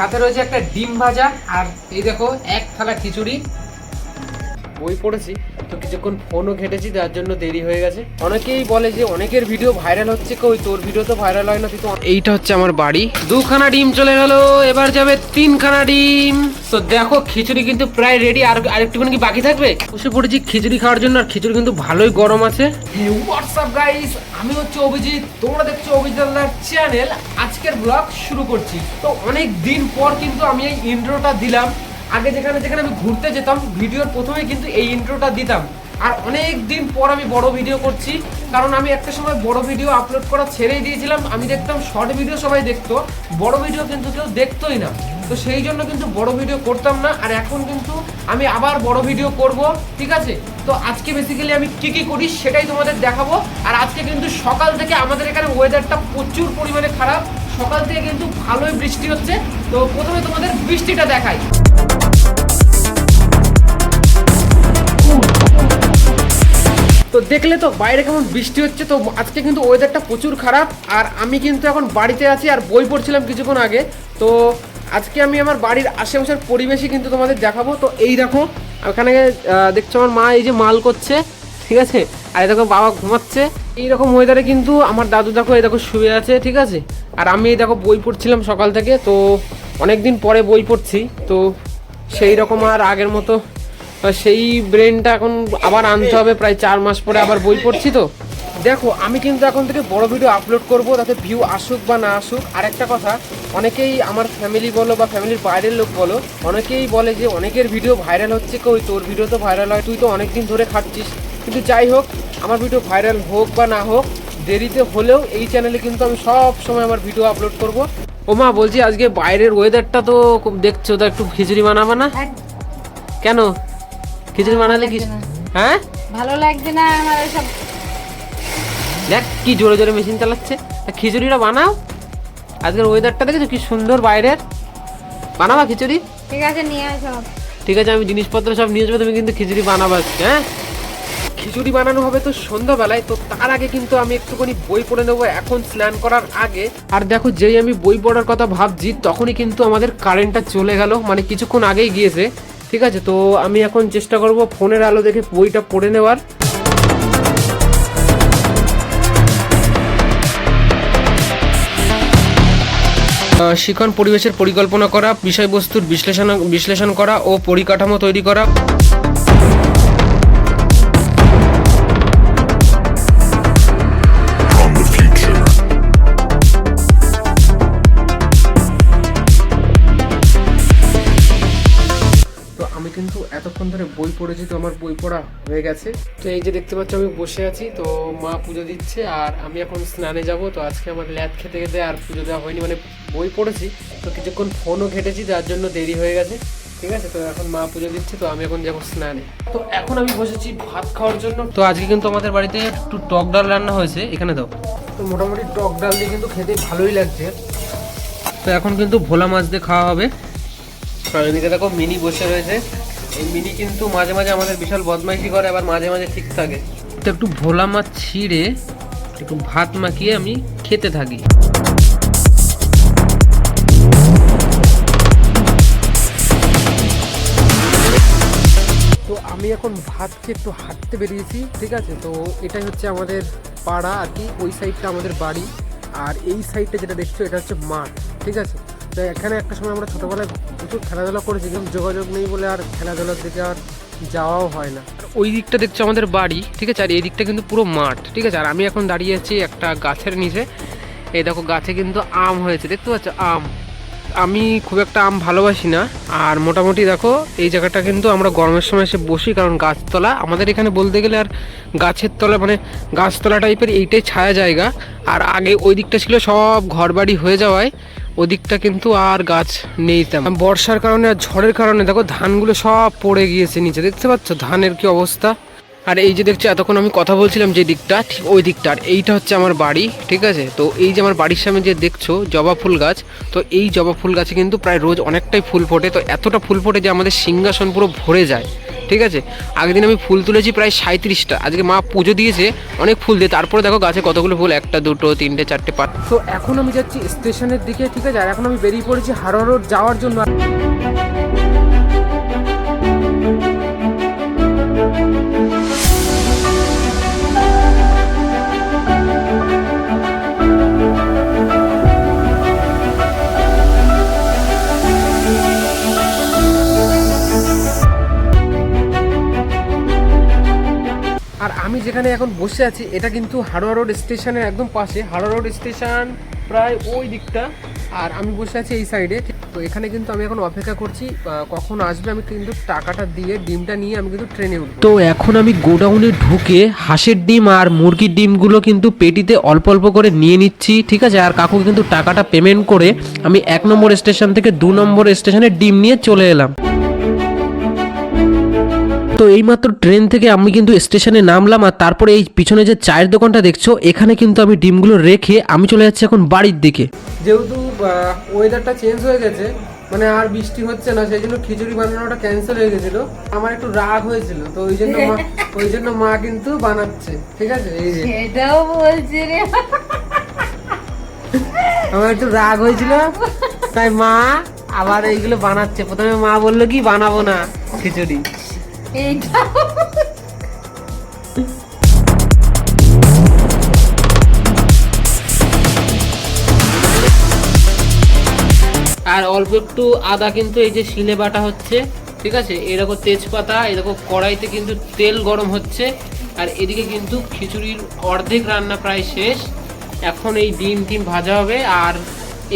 সাথে রয়েছে একটা ডিম ভাজা আর এই দেখো এক থালা খিচুড়ি। বই পড়েছি। তো কিছুক্ষণ ফোনও ঘেটেছি তার জন্য দেরি হয়ে গেছে। অনেকেই বলে যে অনেকের ভিডিও ভাইরাল হচ্ছে, কই তোর ভিডিও তো ভাইরাল হয় না, তুই তো এইটা হচ্ছে আমার বাড়ি। দুখানা ডিম চলে গেল, এবার যাবে তিনখানা ডিম। তো দেখো, খিচুড়ি কিন্তু প্রায় রেডি আর আরেকটুখানি কি বাকি থাকবে? বসে পড়েছি খিচুড়ি খাওয়ার জন্য, আর খিচুড়ি কিন্তু ভালোই গরম আছে। হোয়াটসঅ্যাপ গাইস আমি হচ্ছে অভিজিৎ, তোমরা দেখছ অভিজিৎ চ্যানেল আজকের ব্লগ শুরু করছি। তো অনেক দিন পর কিন্তু আমি এই ইন্ট্রোটা দিলাম। আগে যেখানে যেখানে আমি ঘুরতে যেতাম, ভিডিওর প্রথমে কিন্তু এই ইন্ট্রোটা দিতাম। আর অনেক দিন পর আমি বড় ভিডিও করছি, কারণ আমি একটা সময় বড় ভিডিও আপলোড করা ছেড়েই দিয়েছিলাম। আমি দেখতাম শর্ট ভিডিও সবাই দেখতো, বড় ভিডিও কিন্তু কেউ দেখতোই না। তো সেই জন্য কিন্তু বড় ভিডিও করতাম না, আর এখন কিন্তু আমি আবার বড় ভিডিও করব, ঠিক আছে? তো আজকে বেসিক্যালি আমি কী কী করি সেটাই তোমাদের দেখাবো। আর আজকে কিন্তু সকাল থেকে আমাদের এখানে ওয়েদারটা প্রচুর পরিমাণে খারাপ। সকাল থেকে কিন্তু ভালোই বৃষ্টি হচ্ছে। তো প্রথমে তোমাদের বৃষ্টিটা দেখাই। দেখলে তো বাইরে কেমন বৃষ্টি হচ্ছে, তো আজকে কিন্তু ওয়েদারটা প্রচুর খারাপ। আর আমি কিন্তু এখন বাড়িতে আছি আর বই পড়ছিলাম কিছুক্ষণ আগে। তো আজকে আমি আমার বাড়ির আশেপাশের পরিবেশই কিন্তু তোমাদের দেখাবো। তো এই দেখো, ওখানে দেখছ আমার মা এই যে মাল করছে, ঠিক আছে? আর দেখো বাবা ঘুমাচ্ছে। এইরকম ওয়েদারে কিন্তু আমার দাদু দেখো এই দেখো শুয়ে আছে, ঠিক আছে? আর আমি এই দেখো বই পড়ছিলাম সকাল থেকে, তো অনেক দিন পরে বই পড়ছি, তো সেই রকম আর আগের মতো সেই ব্রেনটা এখন আবার আনতে হবে প্রায় চার মাস পরে আবার বই পড়ছি তো। দেখো আমি কিন্তু এখন থেকে বড় ভিডিও আপলোড করব তাতে ভিউ আসুক বা না আসুক। আর একটা কথা অনেকেই আমার ফ্যামিলি বলো বা ফ্যামিলির বাইরের লোক বলো অনেকেই বলে যে অনেকের ভিডিও ভাইরাল হচ্ছে কই তোর ভিডিও তো ভাইরাল হয় তুই তো অনেক দিন ধরে খাচ্ছিস। কিন্তু যাই হোক আমার ভিডিও ভাইরাল হোক বা না হোক দেরিতে হলেও এই চ্যানেলে কিন্তু আমি সব সময় আমার ভিডিও আপলোড করব। ও মা বলছি আজকে বাইরের ওয়েদারটা তো খুব দেখছ তো একটু খিচুড়ি বানাবা না? কেন? খিচুড়ি বানালে কি হ্যাঁ? ভালো লাগছে না আমার সব দেখ কি জোরে জোরে মেশিন চালাচ্ছে। তা খিচুড়িটা বানাও। আজকের ওয়েদারটা দেখেছ? কি সুন্দর বাইরের। বানাবা খিচুড়ি? ঠিক আছে নিয়ে আয় সব। ঠিক আছে আমি জিনিসপত্র সব নিয়ে যাব তুমি কিন্তু খিচুড়ি বানাবা হ্যাঁ? খিচুড়ি বানানো হবে তো সন্ধ্যাবেলায় তো তার আগে কিন্তু আমি একটুখানি বই পড়ে নেব। এখন স্নান করার আগে আর দেখো যেই আমি বই পড়ার কথা ভাবছি তখনই কিন্তু আমাদের কারেন্টটা চলে গেল। মানে কিছুক্ষণ আগেই গিয়েছে। ঠিক আছে? তো আমি এখন চেষ্টা করব ফোনের আলো দেখে বইটা পড়ে নেওয়ার। শিখন পরিবেশের পরিকল্পনা করা, বিষয়বস্তুর বিশ্লেষণ বিশ্লেষণ করা ও পরিকাঠামো তৈরি করা। কিন্তু এতক্ষণ ধরে বই পড়েছি তো আমার বই পড়া হয়ে গেছে, তো এই যে দেখতে পাচ্ছ আমি বসে আছি, তো মা পুজো দিচ্ছে আর আমি এখন স্নানে যাব, তো আজকে আমার ল্যাদ খেতে খেতে আর পুজো দেওয়া হয়নি মানে বই পড়েছি, তো কিছুক্ষণ ফোনও ঘেটেছি, যার জন্য দেরি হয়ে গেছে, ঠিক আছে? তো এখন মা পুজো দিচ্ছে, তো আমি এখন যাব স্নানে। তো এখন আমি বসেছি ভাত খাওয়ার জন্য, তো আজকে কিন্তু আমাদের বাড়িতে একটু টক ডাল রান্না হয়েছে, এখানে দাও। তো মোটামুটি টক ডাল দিয়ে কিন্তু খেতে ভালোই লাগছে। তো এখন কিন্তু ভোলা মাছ দিয়ে খাওয়া হবে। আর এদিকে দেখো মিনি বসে রয়েছে। এই মিনি কিন্তু মাঝে মাঝে আমাদের বিশাল বদমাইশি করে আবার মাঝে মাঝে ঠিক থাকে। তো একটু ভোলা মাছ ছিঁড়ে একটু ভাত মাখিয়ে আমি খেতে থাকি। তো আমি এখন ভাত খেয়ে একটু হাঁটতে বেরিয়েছি ঠিক আছে? তো এটাই হচ্ছে আমাদের পাড়া আর কি ওই সাইডটা আমাদের বাড়ি। আর এই সাইডটা যেটা দেখছ এটা হচ্ছে মাঠ ঠিক আছে? তো এখানে একটা সময় আমরা ছোটোবেলায় প্রচুর খেলাধুলা করেছি, কিন্তু যোগাযোগ নেই বলে আর খেলাধুলার দিকে আর যাওয়াও হয় না। ওই দিকটা দেখছ আমাদের বাড়ি, ঠিক আছে? আর এই দিকটা কিন্তু পুরো মাঠ, ঠিক আছে? আর আমি এখন দাঁড়িয়ে আছি একটা গাছের নিচে। এই দেখো, গাছে কিন্তু আম হয়েছে, দেখতে পাচ্ছ? আম। আমি খুব একটা আম ভালোবাসি না। আর মোটামুটি দেখো, এই জায়গাটা কিন্তু আমরা গরমের সময় এসে বসি, কারণ গাছতলা, আমাদের এখানে বলতে গেলে আর গাছের তলা মানে গাছতলা টাইপের এইটাই ছায়া জায়গা। আর আগে ওই দিকটা ছিল সব ঘরবাড়ি হয়ে যাওয়ায় ওদিকটা কিন্তু আর গাছ নেই তেমন। বর্ষার কারণে আর ঝড়ের কারণে দেখো ধানগুলো সব পড়ে গিয়েছে নিচে, দেখতে পাচ্ছ? ধানের কি অবস্থা? আর এই যে দেখছ, এতক্ষণ আমি কথা বলছিলাম যে দিকটা, ঠিক ওই দিকটা। আর এইটা হচ্ছে আমার বাড়ি, ঠিক আছে? তো এই যে আমার বাড়ির সামনে যে দেখছ, জবা ফুল গাছ, তো এই জবা ফুল গাছে কিন্তু প্রায় রোজ অনেকটাই ফুল ফোটে। তো এতটা ফুল ফোটে যে আমাদের সিংহাসন পুরো ভরে যায়। ঠিক আছে? আগের দিন আমি ফুল তুলেছি প্রায় সাঁত্রিশটা আজকে মা পুজো দিয়েছে, অনেক ফুল দিয়ে। তারপরে দেখো গাছে কতগুলো ফুল, একটা, দুটো, তিনটে, চারটে, পাঁচ। তো এখন আমি যাচ্ছি স্টেশনের দিকে, ঠিক আছে? আর এখন আমি বেরিয়ে পড়েছি হাওড়া রোড যাওয়ার জন্য। আমি যেখানে এখন বসে আছি, এটা কিন্তু হাড়োয়া রোড স্টেশনের একদম পাশে। হাড়োয়া রোড স্টেশন প্রায় ওই দিকটা। আর আমি বসে আছি এই সাইডে। তো এখানে কিন্তু আমি এখন অপেক্ষা করছি কখন আসবে আমি কিন্তু টাকাটা দিয়ে ডিমটা নিয়ে আমি কিন্তু ট্রেনে উঠবো। তো এখন আমি গোডাউনে ঢুকে হাঁসের ডিম আর মুরগির ডিমগুলো কিন্তু পেটিতে অল্প অল্প করে নিয়ে নিচ্ছি, ঠিক আছে? আর কাকু কিন্তু টাকাটা পেমেন্ট করে আমি এক নম্বর স্টেশন থেকে দু নম্বর স্টেশনে ডিম নিয়ে চলে এলাম। তো এইমাত্র ট্রেন থেকে আমি কিন্তু স্টেশনে নামলাম আর তারপরে এই পিছনে যে চায়ের দোকানটা দেখছ এখানে কিন্তু আমি ডিমগুলো রেখে আমি চলে যাচ্ছি এখন বাড়ির দিকে। যেহেতু ওয়েদারটা চেঞ্জ হয়ে গেছে মানে আর বৃষ্টি হচ্ছে না সেই জন্য খিচুড়ি বানানোটা ক্যান্সেল হয়ে গেছিল। আমার একটু রাগ হয়েছিল তো ওই জন্য মা ওই জন্য মা কিন্তু বানাচ্ছে ঠিক আছে? এই যে। এটাও বলছি রে। আমার একটু রাগ হয়েছিল তাই মা আবার এইগুলো বানাচ্ছে। প্রথমে মা বলল কি বানাবো না খিচুড়ি। আর অল্প একটু আদা কিন্তু এই যে শিলে বাটা হচ্ছে, ঠিক আছে? এরকম তেজপাতা এরকম কড়াইতে কিন্তু তেল গরম হচ্ছে। আর এদিকে কিন্তু খিচুড়ির অর্ধেক রান্না প্রায় শেষ। এখন এই ডিম টিম ভাজা হবে। আর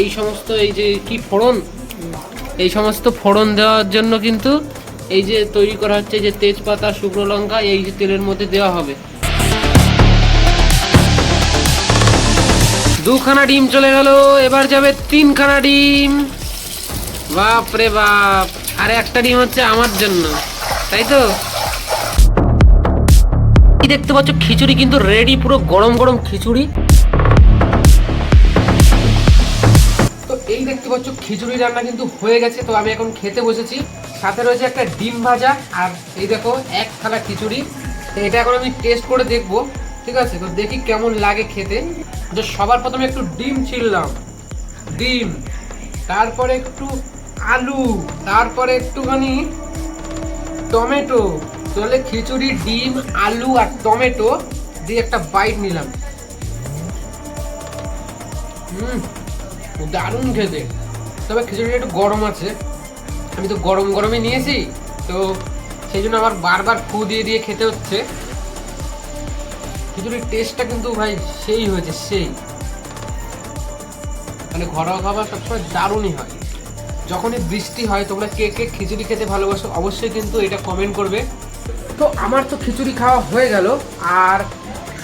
এই সমস্ত এই যে কি ফোড়ন? এই সমস্ত ফোড়ন দেওয়ার জন্য কিন্তু এই যে তৈরি করা হচ্ছে যে তেজপাতা, শুকনো লঙ্কা, এই যে তেলের মধ্যে দেওয়া হবে। দুখানা ডিম চলে গেল, এবার যাবে তিনখানা ডিম। বাপ রে বাপ, আর একটা ডিম হচ্ছে আমার জন্য, তাই তো? দেখতে পাচ্ছ, খিচুড়ি কিন্তু রেডি পুরো গরম গরম খিচুড়ি। দেখতে পাচ্ছ, খিচুড়ি রান্না কিন্তু হয়ে গেছে, তো আমি এখন খেতে বসেছি। সাথে রয়েছে একটা ডিম ভাজা, আর এই দেখো, এক থালা খিচুড়ি। এটা এখন আমি টেস্ট করে দেখব, ঠিক আছে? তো দেখি কেমন লাগে খেতে। তো সবার প্রথমে একটু ডিম ছিললাম ডিম, তারপরে একটু আলু, তারপরে একটুখানি টমেটো। তাহলে খিচুড়ি, ডিম, আলু আর টমেটো দিয়ে একটা বাইট নিলাম। হুম দারুণ খেতে তবে খিচুড়িটা একটু গরম আছে। আমি তো গরম গরমই নিয়েছি, তো সেই জন্য আমার বারবার ফু দিয়ে দিয়ে খেতে হচ্ছে। খিচুড়ির টেস্টটা কিন্তু ভাই সেই হয়েছে, সেই। মানে ঘরোয়া খাবার সবসময় দারুণই হয়। যখনই বৃষ্টি হয়, তোমরা কে কে খিচুড়ি খেতে ভালোবাসো, অবশ্যই কিন্তু এটা কমেন্ট করবে। তো আমার তো খিচুড়ি খাওয়া হয়ে গেল, আর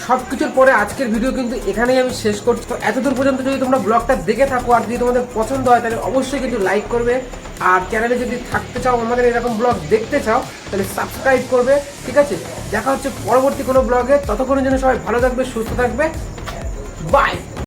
সব কিছুর পরে আজকের ভিডিও কিন্তু এখানেই আমি শেষ করছি। তো এতদূর পর্যন্ত যদি তোমরা ব্লগটা দেখে থাকো আর যদি তোমাদের পছন্দ হয়, তাহলে অবশ্যই কিন্তু লাইক করবে। আর চ্যানেলে যদি থাকতে চাও, আমাদের এরকম ব্লগ দেখতে চাও, তাহলে সাবস্ক্রাইব করবে, ঠিক আছে? দেখা হচ্ছে পরবর্তী কোনো ব্লগে ততক্ষণের জন্য সবাই ভালো থাকবে, সুস্থ থাকবে। বাই